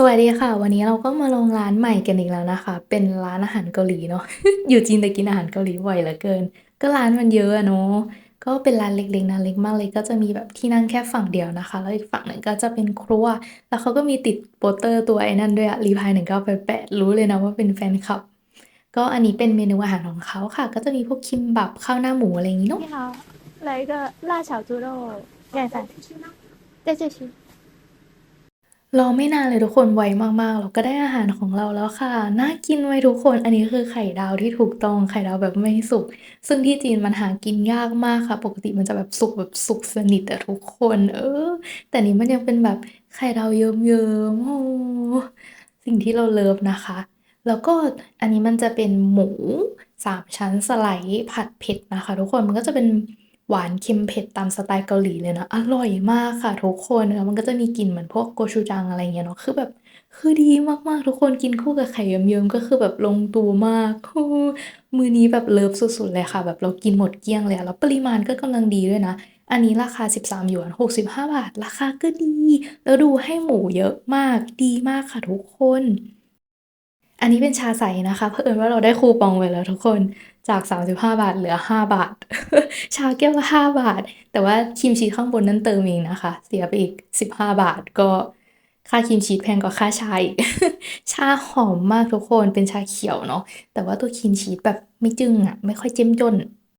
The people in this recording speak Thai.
สวัสดีค่ะ วันนี้เราก็มาลงร้านใหม่กันอีกแล้วนะคะ เป็นร้านอาหารเกาหลีเนาะ อยู่จีนแต่กินอาหารเกาหลีบ่อยเหลือเกิน ก็ร้านมันเยอะเนาะก็เป็นร้านเล็กๆนะเล็กมากเลยก็จะมีแบบที่นั่งแค่ฝั่งเดียวนะคะ แล้วอีกฝั่งหนึ่งก็จะเป็นครัว แล้วเขาก็มีติดโปสเตอร์ตัวไอ้นั่นด้วยอะรีพายหนึ่งก็ไปแปะรู้เลยนะว่าเป็นแฟนคลับ ก็อันนี้เป็นเมนูอาหารของเขาค่ะ ก็จะมีพวกคิมบับข้าวหน้าหมูอะไรอย่างงี้เนาะนี่ค่ะอะไรก็ลาเฉาจูโร่แกงสันเจ๊เจ๊ชิ รอไม่นานเลยทุกคนไวมากๆ เราก็ได้อาหารของเราแล้วค่ะ น่ากินไหมทุกคน อันนี้คือไข่ดาวที่ถูกต้องไข่ดาวแบบไม่สุก ซึ่งที่จีนมันหากินยากมากค่ะ ปกติมันจะแบบสุกแบบสุกสนิทอะทุกคน เออ แต่นี้มันยังเป็นแบบไข่ดาวเยิ้มๆโอ้สิ่งที่เราเลิฟนะคะ แล้วก็อันนี้มันจะเป็นหมู3ชั้นสไลด์ผัดเผ็ดนะคะ ทุกคนมันก็จะเป็น หวานเค็มเผ็ดตามสไตล์เกาหลีเลยนะ อร่อยมากค่ะทุกคนแล้วมันก็จะมีกลิ่นเหมือนพวกโกชูจังอะไรเงี้ยเนาะคือแบบคือดีมากๆ ทุกคนกินคู่กับไข่เยิ้มๆก็คือแบบลงตัวมากเออมือนี้แบบเลิฟสุดๆเลยค่ะ แบบเรากินหมดเกลี้ยงเลยแล้วปริมาณก็กำลังดีด้วยนะ อันนี้ราคา 13หยวน 65 บาท ราคาก็ดี แล้วดูให้หมูเยอะมากดีมากค่ะทุกคน อันนี้เป็นชาใสนะคะ เพื่อิญว่าเราได้คูปองไว้แล้วทุกคนจาก 35 บาทเหลือ 5 บาท ชาแก้วละ5บาท แต่ว่าครีมชีสข้างบนนั้นเติมเองนะคะ เสียไปอีก 15 บาทก็ค่าครีมชีสแพงกว่าค่าชาอีก ชาหอมมากทุกคนเป็นชาเขียวเนาะแต่ว่าตัวครีมชีสแบบไม่จึงอะไม่ค่อยเจ้มจน